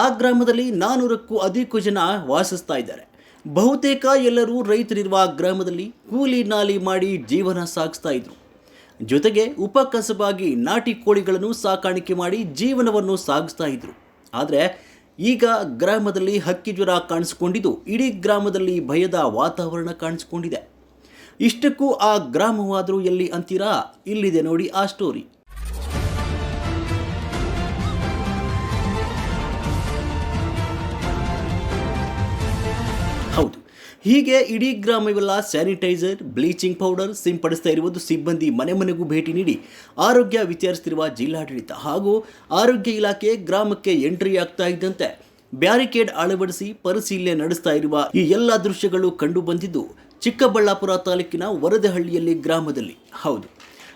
ಆ ಗ್ರಾಮದಲ್ಲಿ ನಾನ್ನೂರಕ್ಕೂ ಅಧಿಕ ಜನ ವಾಸಿಸ್ತಾ ಇದ್ದಾರೆ. ಬಹುತೇಕ ಎಲ್ಲರೂ ರೈತರಿರುವ ಗ್ರಾಮದಲ್ಲಿ ಕೂಲಿ ನಾಲಿ ಮಾಡಿ ಜೀವನ ಸಾಗಿಸ್ತಾ ಇದ್ರು. ಜೊತೆಗೆ ಉಪಕಸಬಾಗಿ ನಾಟಿ ಕೋಳಿಗಳನ್ನು ಸಾಕಾಣಿಕೆ ಮಾಡಿ ಜೀವನವನ್ನು ಸಾಗಿಸ್ತಾ ಇದ್ರು. ಆದರೆ ಈಗ ಗ್ರಾಮದಲ್ಲಿ ಹಕ್ಕಿ ಜ್ವರ ಕಾಣಿಸಿಕೊಂಡಿದ್ದು, ಇಡೀ ಗ್ರಾಮದಲ್ಲಿ ಭಯದ ವಾತಾವರಣ ಕಾಣಿಸಿಕೊಂಡಿದೆ. ಇಷ್ಟಕ್ಕೂ ಆ ಗ್ರಾಮವಾದರೂ ಎಲ್ಲಿ ಅಂತೀರಾ? ಇಲ್ಲಿದೆ ನೋಡಿ ಆ ಸ್ಟೋರಿ ಹೀಗೆ ಇಡೀ ಗ್ರಾಮವೆಲ್ಲ ಸ್ಯಾನಿಟೈಸರ್, ಬ್ಲೀಚಿಂಗ್ ಪೌಡರ್ ಸಿಂಪಡಿಸ್ತಾ ಇರುವುದು ಸಿಬ್ಬಂದಿ ಮನೆ ಮನೆಗೂ ಭೇಟಿ ನೀಡಿ ಆರೋಗ್ಯ ವಿಚಾರಿಸುತ್ತಿರುವ ಜಿಲ್ಲಾಡಳಿತ ಹಾಗೂ ಆರೋಗ್ಯ ಇಲಾಖೆ ಗ್ರಾಮಕ್ಕೆ ಎಂಟ್ರಿ ಆಗ್ತಾ ಇದ್ದಂತೆ ಬ್ಯಾರಿಕೇಡ್ ಅಳವಡಿಸಿ ಪರಿಶೀಲನೆ ನಡೆಸ್ತಾ ಇರುವ ಈ ಎಲ್ಲ ದೃಶ್ಯಗಳು ಕಂಡು ಬಂದಿದ್ದು ಚಿಕ್ಕಬಳ್ಳಾಪುರ ತಾಲೂಕಿನ ವರದಹಳ್ಳಿಯಲ್ಲಿ ಗ್ರಾಮದಲ್ಲಿ. ಹೌದು.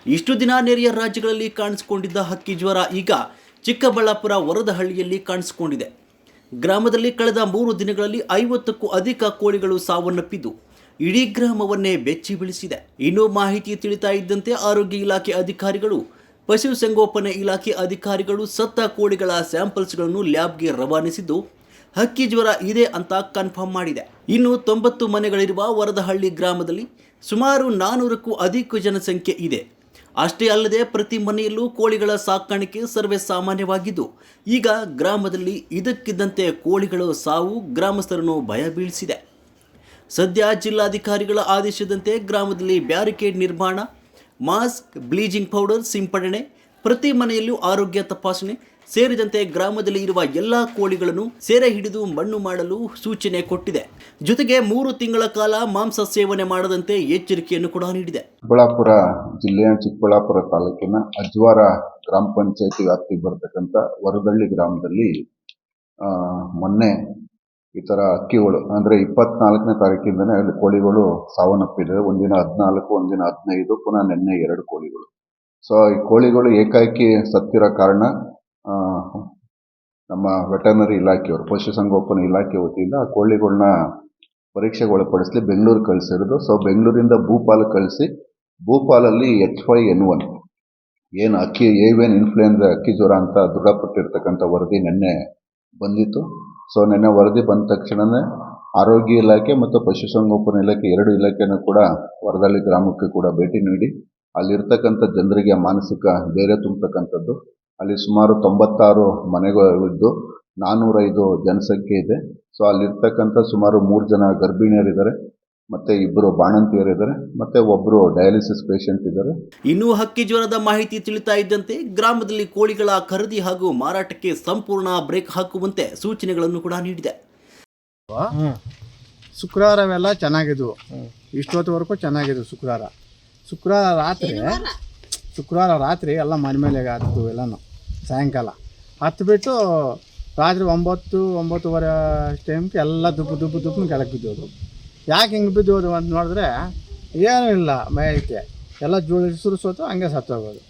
ಇಷ್ಟು ದಿನ ನೆರೆಯ ರಾಜ್ಯಗಳಲ್ಲಿ ಕಾಣಿಸಿಕೊಂಡಿದ್ದ ಹಕ್ಕಿ ಜ್ವರ ಈಗ ಚಿಕ್ಕಬಳ್ಳಾಪುರ ವರದಹಳ್ಳಿಯಲ್ಲಿ ಕಾಣಿಸಿಕೊಂಡಿದೆ. ಗ್ರಾಮದಲ್ಲಿ ಕಳೆದ ಮೂರು ದಿನಗಳಲ್ಲಿ ಐವತ್ತಕ್ಕೂ ಅಧಿಕ ಕೋಳಿಗಳು ಸಾವನ್ನಪ್ಪಿದ್ದು, ಇಡೀ ಗ್ರಾಮವನ್ನೇ ಬೆಚ್ಚಿ ಬೀಳಿಸಿದೆ. ಇನ್ನೂ ಮಾಹಿತಿ ತಿಳಿತಾ ಇದ್ದಂತೆ ಆರೋಗ್ಯ ಇಲಾಖೆ ಅಧಿಕಾರಿಗಳು ಪಶುಸಂಗೋಪನೆ ಇಲಾಖೆ ಅಧಿಕಾರಿಗಳು ಸತ್ತ ಕೋಳಿಗಳ ಸ್ಯಾಂಪಲ್ಸ್ಗಳನ್ನು ಲ್ಯಾಬ್ಗೆ ರವಾನಿಸಿದ್ದು, ಹಕ್ಕಿ ಜ್ವರ ಇದೆ ಅಂತ ಕನ್ಫರ್ಮ್ ಮಾಡಿದೆ. ಇನ್ನು ತೊಂಬತ್ತು ಮನೆಗಳಿರುವ ವರದಹಳ್ಳಿ ಗ್ರಾಮದಲ್ಲಿ ಸುಮಾರು ನಾನೂರಕ್ಕೂ ಅಧಿಕ ಜನಸಂಖ್ಯೆ ಇದೆ. ಅಷ್ಟೇ ಅಲ್ಲದೆ ಪ್ರತಿ ಮನೆಯಲ್ಲೂ ಕೋಳಿಗಳ ಸಾಕಾಣಿಕೆ ಸರ್ವೇ ಸಾಮಾನ್ಯವಾಗಿದ್ದು, ಈಗ ಗ್ರಾಮದಲ್ಲಿ ಇದಕ್ಕಿದ್ದಂತೆ ಕೋಳಿಗಳು ಸಾವು ಗ್ರಾಮಸ್ಥರನ್ನು ಭಯ ಬೀಳಿಸಿದೆ. ಸದ್ಯ ಜಿಲ್ಲಾಧಿಕಾರಿಗಳ ಆದೇಶದಂತೆ ಗ್ರಾಮದಲ್ಲಿ ಬ್ಯಾರಿಕೇಡ್ ನಿರ್ಮಾಣ, ಮಾಸ್ಕ್, ಬ್ಲೀಚಿಂಗ್ ಪೌಡರ್, ಸಿಂಪಡಣೆ, ಪ್ರತಿ ಮನೆಯಲ್ಲೂ ಆರೋಗ್ಯ ತಪಾಸಣೆ ಸೇರಿದಂತೆ ಗ್ರಾಮದಲ್ಲಿ ಇರುವ ಎಲ್ಲ ಕೋಳಿಗಳನ್ನು ಸೆರೆ ಹಿಡಿದು ಮಣ್ಣು ಮಾಡಲು ಸೂಚನೆ ಕೊಟ್ಟಿದೆ. ಜೊತೆಗೆ ಮೂರು ತಿಂಗಳ ಕಾಲ ಮಾಂಸ ಸೇವನೆ ಮಾಡದಂತೆ ಎಚ್ಚರಿಕೆಯನ್ನು ಕೂಡ ನೀಡಿದೆ. ಚಿಕ್ಕಬಳ್ಳಾಪುರ ಜಿಲ್ಲೆಯ ಚಿಕ್ಕಬಳ್ಳಾಪುರ ತಾಲೂಕಿನ ಅಜ್ವಾರ ಗ್ರಾಮ ಪಂಚಾಯತಿ ವ್ಯಾಪ್ತಿ ಬರ್ತಕ್ಕಂಥ ವರದಳ್ಳಿ ಗ್ರಾಮದಲ್ಲಿ ಮೊನ್ನೆ ಈ ಥರ ಅಕ್ಕಿಗಳು, ಅಂದರೆ ಇಪ್ಪತ್ನಾಲ್ಕನೇ ತಾರೀಕಿಂದನೇ ಅಲ್ಲಿ ಕೋಳಿಗಳು ಸಾವನ್ನಪ್ಪಿದೆ. ಒಂದಿನ ಹದಿನಾಲ್ಕು, ಒಂದಿನ ಹದಿನೈದು, ಪುನಃ ನಿನ್ನೆ ಎರಡು ಕೋಳಿಗಳು. ಸೊ ಈ ಕೋಳಿಗಳು ಏಕಾಏಕಿ ಸತ್ತಿರೋ ಕಾರಣ ನಮ್ಮ ವೆಟರ್ನರಿ ಇಲಾಖೆಯವರು ಪಶುಸಂಗೋಪನೆ ಇಲಾಖೆ ವತಿಯಿಂದ ಆ ಕೋಳಿಗಳನ್ನ ಪರೀಕ್ಷೆಗೆ ಒಳಪಡಿಸಲಿ ಬೆಂಗಳೂರು ಕಳಿಸಿರೋದು. ಸೊ ಬೆಂಗಳೂರಿಂದ ಭೂಪಾಲ್ ಕಳಿಸಿ, ಭೂಪಾಲಲ್ಲಿ ಎಚ್ ಫೈ ಎನ್ ಒನ್ ಏನು ಅಕ್ಕಿ, ಏವೇನು ಇನ್ಫ್ಲೂಯೆನ್ಸಾ ಅಕ್ಕಿ ಜ್ವರ ಅಂತ ದೃಢಪಟ್ಟಿರ್ತಕ್ಕಂಥ ವರದಿ ನಿನ್ನೆ ಬಂದಿತ್ತು. ಸೊ ನಿನ್ನೆ ವರದಿ ಬಂದ ತಕ್ಷಣವೇ ಆರೋಗ್ಯ ಇಲಾಖೆ ಮತ್ತು ಪಶುಸಂಗೋಪನೆ ಇಲಾಖೆ, ಎರಡು ಇಲಾಖೆನೂ ಕೂಡ ವರದಳ್ಳಿ ಗ್ರಾಮಕ್ಕೆ ಕೂಡ ಭೇಟಿ ನೀಡಿ, ಅಲ್ಲಿರ್ತಕ್ಕಂಥ ಜನರಿಗೆ ಮಾನಸಿಕ ಧೈರ್ಯ ತುಂಬತಕ್ಕಂಥದ್ದು. ಅಲ್ಲಿ ಸುಮಾರು ತೊಂಬತ್ತಾರು ಮನೆಗಳಿದ್ದು ನಾನ್ನೂರೈದು ಜನಸಂಖ್ಯೆ ಇದೆ. ಸೊ ಅಲ್ಲಿರ್ತಕ್ಕಂಥ ಸುಮಾರು ಮೂರು ಜನ ಗರ್ಭಿಣಿಯರಿದ್ದಾರೆ. ಮತ್ತೆ ಇಬ್ಬರು ಬಾಣಂತಿಯರಿದ್ದಾರೆ. ಮತ್ತೆ ಒಬ್ಬರು ಡಯಾಲಿಸಿಸ್ ಪೇಷಂಟ್ ಇದ್ದಾರೆ. ಇನ್ನು ಹಕ್ಕಿ ಜ್ವರದ ಮಾಹಿತಿ ತಿಳಿತಾ ಇದ್ದಂತೆ ಗ್ರಾಮದಲ್ಲಿ ಕೋಳಿಗಳ ಖರೀದಿ ಹಾಗೂ ಮಾರಾಟಕ್ಕೆ ಸಂಪೂರ್ಣ ಬ್ರೇಕ್ ಹಾಕುವಂತೆ ಸೂಚನೆಗಳನ್ನು ಕೂಡ ನೀಡಿದೆ. ಶುಕ್ರವಾರವೆಲ್ಲ ಚೆನ್ನಾಗಿದ್ವು. ಇಷ್ಟೊತ್ತವರೆಗೂ ಚೆನ್ನಾಗಿದ್ವು ಶುಕ್ರವಾರ. ಶುಕ್ರವಾರ ರಾತ್ರಿ ಶುಕ್ರವಾರ ರಾತ್ರಿ ಎಲ್ಲ ಮನೆ ಮೇಲೆ ಆಗ್ತಿದ್ವು ಎಲ್ಲನೂ. ಸಾಯಂಕಾಲ. ಹತ್ಬಿಟ್ಟು ರಾತ್ರಿ ಒಂಬತ್ತು ಒಂಬತ್ತುವರೆ ಟೈಮ್ಗೆ ಎಲ್ಲ ದುಬ್ಬು ದುಬ್ಬು ದುಬ್ಬು ಕೆಳಗೆ ಬಿದ್ದೋದು. ಯಾಕೆ ಹಿಂಗೆ ಬಿದ್ದೋದು ಅಂತ ನೋಡಿದ್ರೆ ಏನೂ ಇಲ್ಲ ಮೇಲಕ್ಕೆ ಎಲ್ಲ ಜೋಳ ಸೋತು ಹಂಗೆ ಸತ್ತೋಗೋದು.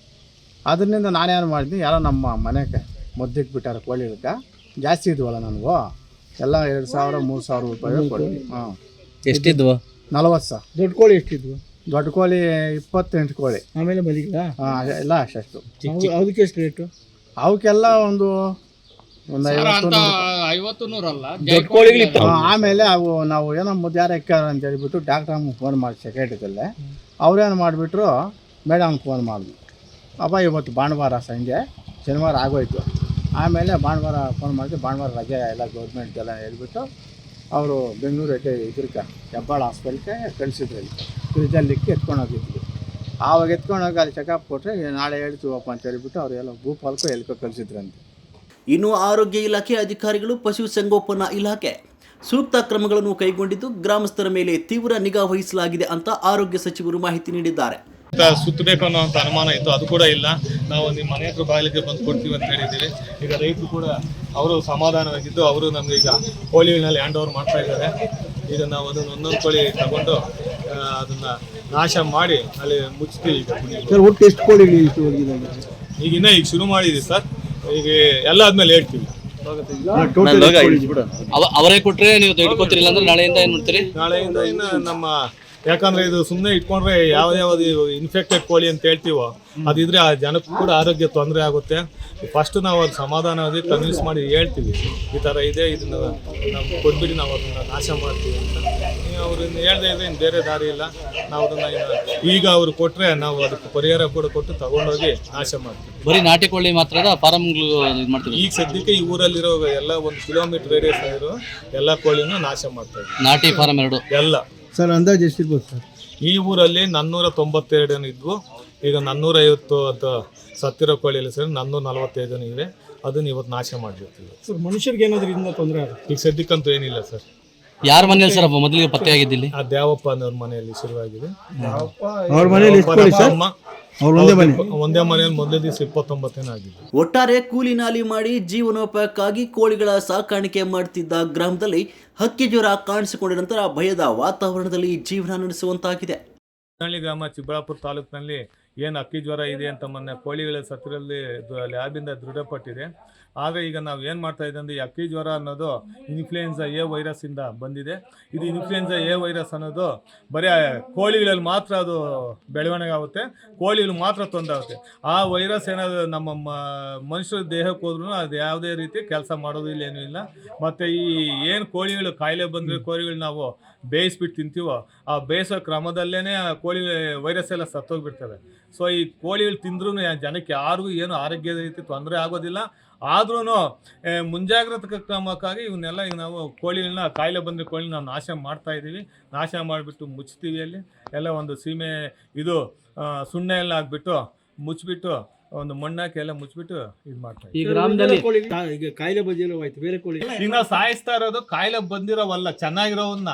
ಅದರಿಂದ ನಾನೇನು ಮಾಡಿದ್ನಿ ಯಾರೋ ನಮ್ಮ ಮನೆಗೆ ಮುದ್ದಕ್ಕೆ ಬಿಟ್ಟಾರ ಕೋಳಿಗಳಕ್ಕೆ ಜಾಸ್ತಿ ಇದ್ವಲ್ಲ ನನಗೂ. ಎಲ್ಲ ಎರಡು ಸಾವಿರ ಮೂರು ಸಾವಿರ ರೂಪಾಯಿ ಕೊಡಿ ಹಾಂ. ಎಷ್ಟಿದ್ವು? ನಲವತ್ತು ಸಾವಿರ. ದೊಡ್ಡ ಕೋಳಿ ಎಷ್ಟಿದ್ವು? ದೊಡ್ಡ ಕೋಳಿ ಇಪ್ಪತ್ತೆಂಟು ಕೋಳಿ. ಆಮೇಲೆ ಮಲಿಗ ಹಾಂ ಎಲ್ಲ ಅಷ್ಟು ಅದಕ್ಕೆ ಎಷ್ಟು ರೇಟು? ಅವಕ್ಕೆಲ್ಲ ಒಂದು ಒಂದು ಐವತ್ತು ಐವತ್ತು ನೂರಲ್ಲ? ಆಮೇಲೆ ಅವು ನಾವು ಏನೋ ಮುದ್ದಾರ ಇಕ್ಕಾರ ಅಂತ ಹೇಳ್ಬಿಟ್ಟು ಡಾಕ್ಟ್ರ್ ಅಮ್ಮಗೆ ಫೋನ್ ಮಾಡಿ ಸೆಕ್ರೆಟರಿದಲ್ಲೇ ಅವ್ರೇನು ಮಾಡಿಬಿಟ್ರು ಮೇಡಮ್ ಫೋನ್ ಮಾಡಿದ್ವಿ. ಅಪ್ಪ ಇವತ್ತು ಭಾನುವಾರ ಸಂಜೆ ಶನಿವಾರ ಆಗೋಯ್ತು. ಆಮೇಲೆ ಭಾನುವಾರ ಫೋನ್ ಮಾಡಿದ್ವಿ ಭಾನುವಾರ ರಜೆ ಎಲ್ಲ ಗೌರ್ಮೆಂಟ್ಗೆಲ್ಲ ಹೇಳ್ಬಿಟ್ಟು ಅವರು ಬೆಂಗಳೂರು ಇದ್ರಕ್ಕೆ ಹೆಬ್ಬಾಳ ಹಾಸ್ಪಿಟ್ಲಿಗೆ ಕಳಿಸಿದ್ರಲ್ಲಿ ಇಲ್ಲಿ. ಎತ್ಕೊಂಡೋಗಿದ್ವಿ ಎತ್ಕೊಂಡು ಹೋಗಿದ್ವಿ. ಆವಾಗ ಎತ್ಕೊಂಡು ಹೋಗಿ ಅಲ್ಲಿ ಚೆಕಪ್ ಕೊಟ್ಟರೆ ನಾಳೆ ಹೇಳ್ತೀವಪ್ಪ ಅಂತ ಹೇಳಿಬಿಟ್ಟು ಅವರೆಲ್ಲ ಭೂಪಾಲ್ಕು ಎಲ್ಕೋ ಕಳಿಸಿದ್ರಂತೆ. ಇನ್ನು ಆರೋಗ್ಯ ಇಲಾಖೆ ಅಧಿಕಾರಿಗಳು ಪಶುಸಂಗೋಪನಾ ಇಲಾಖೆ ಸೂಕ್ತ ಕ್ರಮಗಳನ್ನು ಕೈಗೊಂಡಿದ್ದು ಗ್ರಾಮಸ್ಥರ ಮೇಲೆ ತೀವ್ರ ನಿಗಾ ವಹಿಸಲಾಗಿದೆ ಅಂತ ಆರೋಗ್ಯ ಸಚಿವರು ಮಾಹಿತಿ ನೀಡಿದ್ದಾರೆ. ಸುತ್ತಬೇಕು ಅನ್ನೋ ಅಂತ ಅನುಮಾನ ಇತ್ತು. ಅದು ಕೂಡ ಇಲ್ಲ. ನಾವು ನಿಮ್ಮ ಮನೆ ಹತ್ರ ಬಾಗಿಲಿಗೆ ಬಂದು ಕೊಡ್ತೀವಿ ಅಂತ ಹೇಳಿದ್ದೀವಿ. ಈಗ ರೈತರು ಕೂಡ ಅವರು ಸಮಾಧಾನವಾಗಿದ್ದು ಅವರು ನಮ್ಗೆ ಈಗ ಕೋಳಿಗಳಲ್ಲಿ ಹ್ಯಾಂಡ್ ಓವರ್ ಮಾಡ್ತಾ ಇದ್ದಾರೆ. ಈಗ ನಾವು ಅದನ್ನು ಒಂದೊಂದು ಕೋಳಿ ತಗೊಂಡು ಅದನ್ನ ನಾಶ ಮಾಡಿ ಅಲ್ಲಿ ಮುಚ್ತೀವಿ ಈಗ ಕುಣಿಗೆ. ಸರ್ ಒಟ್ಟು ಎಷ್ಟು ಕೋಳಿ ಇಷ್ಟು ಈಗ ಇನ್ನ ಈಗ ಶುರು ಮಾಡಿದ್ವಿ ಸರ್. ಈಗ ಎಲ್ಲ ಆದ್ಮೇಲೆ ಹೇಳ್ತೀವಿ. ಟೋಟಲ್ ಅವ ಅವರೇ ಕೊಟ್ರೆ ನೀವು ತೆಗೆದುಕೊತೀರಿಲ್ಲ ಅಂದ್ರೆ ನಾಳೆಯಿಂದ ಏನ್ ಮಾಡ್ತೀರಿ? ನಾಳೆಯಿಂದ ಇನ್ನು ನಮ್ಮ ಯಾಕಂದ್ರೆ ಇದು ಸುಮ್ಮನೆ ಇಟ್ಕೊಂಡ್ರೆ ಯಾವ ಯಾವ್ದು ಇನ್ಫೆಕ್ಟೆಡ್ ಕೋಳಿ ಅಂತ ಹೇಳ್ತೀವೋ ಅದಿದ್ರೆ ಆ ಜನಕ್ಕೂ ಕೂಡ ಆರೋಗ್ಯ ತೊಂದರೆ ಆಗುತ್ತೆ. ಫಸ್ಟ್ ನಾವು ಅದು ಸಮಾಧಾನವಾಗಿ ಕನ್ವಿನ್ಸ್ ಮಾಡಿ ಹೇಳ್ತೀವಿ. ಈ ಥರ ಇದೆ ಇದನ್ನ ನಮ್ಗೆ ಕೊಟ್ಬಿಟ್ಟು ನಾವು ಅದನ್ನ ನಾಶ ಮಾಡ್ತೀವಿ ಅಂತ. ನೀವು ಅವ್ರನ್ನ ಹೇಳ್ದೆ ಇದ್ರೆ ಇನ್ನು ಬೇರೆ ದಾರಿ ಇಲ್ಲ. ನಾವು ಅದನ್ನ ಈಗ ಅವ್ರು ಕೊಟ್ರೆ ನಾವು ಅದಕ್ಕೆ ಪರಿಹಾರ ಕೂಡ ಕೊಟ್ಟು ತಗೊಂಡೋಗಿ ನಾಶ ಮಾಡ್ತೀವಿ. ಬರೀ ನಾಟಿ ಕೋಳಿ ಮಾತ್ರದ ಫಾರಂಗಳು ಮಾಡ್ತೀವಿ ಈಗ ಸದ್ಯಕ್ಕೆ ಈ ಊರಲ್ಲಿರೋ ಎಲ್ಲ ಒಂದು ಕಿಲೋಮೀಟರ್ ರೇಡಿಯಸ್ ಆಗಿರೋ ಎಲ್ಲ ಕೋಳಿನೂ ನಾಶ ಮಾಡ್ತಾ ಇದ್ವಿ ನಾಟಿ ಫಾರಂ ಎರಡು. ಎಲ್ಲ. ಸರ್ ಅಂದಾಜು ಎಷ್ಟಿರ್ಬೋದು ಸರ್? ಈ ಊರಲ್ಲಿ ನಾನ್ನೂರ ತೊಂಬತ್ತೆರಡು ಜನ ಇದ್ವು. ಈಗ ನಾನ್ನೂರ ಐವತ್ತು ಅಂತ ಸತ್ತಿರೋ ಕೋಳಿಯಲ್ಲಿ ಸರ್ ನಾನ್ನೂರ ನಲವತ್ತೈದು ಜನ ಇವೆ ಅದನ್ನ ಇವತ್ತು ನಾಶ ಮಾಡಿರ್ತೀವಿ ಸರ್ ಮನುಷ್ಯರಿಗೆ ಏನಾದರೂ ಇದರಿಂದ ತೊಂದರೆ ಆಗುತ್ತೆ? ಈಗ ಸದ್ಯಕ್ಕಂತೂ ಏನಿಲ್ಲ ಸರ್. ಯಾರ ಮನೇಲಿ ಸರ್ ಮೊದಲಿಗೆ ಪತ್ತೆ ಆಗಿದ್ದಿಲ್ಲ ಆ ದೇವಪ್ಪ ಅನ್ನೋರ ಮನೆಯಲ್ಲಿ ಶುರುವಾಗಿದೆ. ಅವ್ರ ಮನೇಲಿ ಎಷ್ಟು ಕೋಳಿ ಸರ್. ಅಮ್ಮ ಅವ್ರ ಒಂದೇ ಮನೆ. ಒಂದೇ ಮನೆಯಲ್ಲಿ ಮೊದಲೇ ದಿವಸ ಇಪ್ಪತ್ತೊಂಬತ್ತೇನೋ ಆಗಿದೆ ಒಟ್ಟಾರೆ ಕೂಲಿ ನಾಲಿ ಮಾಡಿ ಜೀವನೋಪಾಯಕ್ಕಾಗಿ ಕೋಳಿಗಳ ಸಾಕಾಣಿಕೆ ಮಾಡ್ತಿದ್ದ ಗ್ರಾಮದಲ್ಲಿ ಹಕ್ಕಿ ಜ್ವರ ಕಾಣಿಸಿಕೊಂಡ ನಂತರ ಭಯದ ವಾತಾವರಣದಲ್ಲಿ ಜೀವನ ನಡೆಸುವಂತಾಗಿದೆ. ಗ್ರಾಮ ಚಿಕ್ಕಬಳ್ಳಾಪುರ ತಾಲೂಕಿನಲ್ಲಿ ಏನು ಅಕ್ಕಿ ಜ್ವರ ಇದೆ ಅಂತ ಮೊನ್ನೆ ಕೋಳಿಗಳ ಸತ್ತಿರಲ್ಲಿ ಲ್ಯಾಬಿಂದ ದೃಢಪಟ್ಟಿದೆ. ಆದರೆ ಈಗ ನಾವು ಏನು ಮಾಡ್ತಾ ಇದ್ದೀವಿ ಅಂದರೆ ಈ ಅಕ್ಕಿ ಜ್ವರ ಅನ್ನೋದು ಇನ್ಫ್ಲೂಯೆನ್ಸಾ ಎ ವೈರಸ್ಸಿಂದ ಬಂದಿದೆ. ಇದು ಇನ್ಫ್ಲೂಯೆನ್ಸಾ ಎ ವೈರಸ್ ಅನ್ನೋದು ಬರೀ ಕೋಳಿಗಳಲ್ಲಿ ಮಾತ್ರ ಅದು ಬೆಳವಣಿಗೆ ಆಗುತ್ತೆ ಕೋಳಿಗಳು ಮಾತ್ರ ತೊಂದರೆ ಆಗುತ್ತೆ ಆ ವೈರಸ್ ಏನಾದರೂ ನಮ್ಮ ಮನುಷ್ಯರ ದೇಹಕ್ಕೆ ಹೋದ್ರೂ ಅದು ಯಾವುದೇ ರೀತಿ ಕೆಲಸ ಮಾಡೋದಿಲ್ಲ ಏನೂ ಇಲ್ಲ. ಮತ್ತು ಈ ಏನು ಕೋಳಿಗಳು ಕಾಯಿಲೆ ಬಂದರೆ ಕೋಳಿಗಳು ನಾವು ಬೇಯಿಸ್ಬಿಟ್ಟು ತಿಂತೀವೋ, ಆ ಬೇಯಿಸೋ ಕ್ರಮದಲ್ಲೇ ಕೋಳಿ ವೈರಸ್ ಎಲ್ಲ ಸತ್ತೋಗ್ಬಿಡ್ತವೆ. ಸೊ ಈ ಕೋಳಿಗಳು ತಿಂದ್ರೂ ಜನಕ್ಕೆ ಯಾರಿಗೂ ಏನು ಆರೋಗ್ಯದ ರೀತಿ ತೊಂದರೆ ಆಗೋದಿಲ್ಲ. ಆದ್ರೂ ಮುಂಜಾಗ್ರತಾ ಕ್ರಮಕ್ಕಾಗಿ ಇವನ್ನೆಲ್ಲ ಈಗ ನಾವು ಕೋಳಿಗಳನ್ನ ಕಾಯಿಲೆ ಬಂದ ಕೋಳಿ ನಾವು ನಾಶ ಮಾಡ್ತಾ ಇದ್ದೀವಿ ನಾಶ ಮಾಡಿಬಿಟ್ಟು ಮುಚ್ತೀವಿ ಅಲ್ಲಿ. ಎಲ್ಲ ಒಂದು ಸೀಮೆ ಇದು ಸುಣ್ಣ ಎಲ್ಲ ಹಾಕ್ಬಿಟ್ಟು ಮುಚ್ಚಿಬಿಟ್ಟು ಒಂದು ಮಣ್ಣಾಕಿ ಎಲ್ಲ ಮುಚ್ಚಿಬಿಟ್ಟು ಇದು ಮಾಡ್ತಾ ಇದ್ದೀವಿ ಈ ಗ್ರಾಮದಲ್ಲಿ ಕೋಳಿ ಈಗ ಕಾಯಿಲೆ ಬಂದಿರೋ ಬೇರೆ ಕೋಳಿ. ಈಗ ನಾವು ಸಾಯಿಸ್ತಾ ಇರೋದು ಕಾಯಿಲೆ ಬಂದಿರೋವಲ್ಲ ಚೆನ್ನಾಗಿರೋವನ್ನ.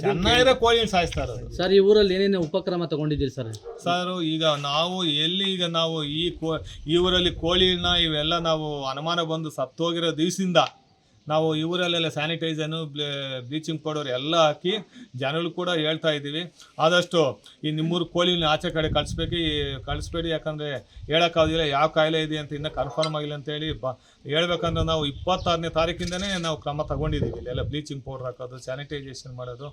ಚೆನ್ನಾಗಿರೋ ಕೋಳಿ ಸಾಯಿಸ್ತಾರ ಸರ್ ಈ ಊರಲ್ಲಿ ಏನೇನು ಉಪಕ್ರಮ ತಗೊಂಡಿದ್ದೀರಿ ಸರ್? ಸರ್ ಈಗ ನಾವು ಎಲ್ಲಿ ಈಗ ನಾವು ಈ ಕೋ ಈ ಊರಲ್ಲಿ ಕೋಳಿನ ಇವೆಲ್ಲ ನಾವು ಅನುಮಾನ ಬಂದು ಸತ್ತೋಗಿರೋ ದಿವಸದಿಂದ ನಾವು ಇವರಲ್ಲೆಲ್ಲ ಸ್ಯಾನಿಟೈಸನ್ನು ಸ್ಯಾನಿಟೈಸನು ಬ್ಲೀಚಿಂಗ್ ಪೌಡರ್ ಎಲ್ಲ ಹಾಕಿ ಜನಗಳು ಕೂಡ ಹೇಳ್ತಾ ಇದ್ದೀವಿ. ಆದಷ್ಟು ಈ ನಿಮ್ಮೂರು ಕೋಳಿನ ಆಚೆ ಕಡೆ ಕಳಿಸ್ಬೇಕು. ಕಳಿಸ್ಬೇಡಿ, ಯಾಕಂದರೆ ಹೇಳೋಕ್ಕಾಗೋದಿಲ್ಲ, ಯಾವ ಕಾಯಿಲೆ ಇದೆ ಅಂತ ಇನ್ನೂ ಕನ್ಫರ್ಮ್ ಆಗಿಲ್ಲ ಅಂತೇಳಿ ಬ, ಹೇಳ್ಬೇಕಂದ್ರೆ ನಾವು ಇಪ್ಪತ್ತಾರನೇ ತಾರೀಕಿಂದನೇ ನಾವು ಕ್ರಮ ತಗೊಂಡಿದ್ದೀವಿ. ಇಲ್ಲೆಲ್ಲ ಬ್ಲೀಚಿಂಗ್ ಪೌಡರ್ ಹಾಕೋದು ಸ್ಯಾನಿಟೈಸೇಷನ್ ಮಾಡೋದು.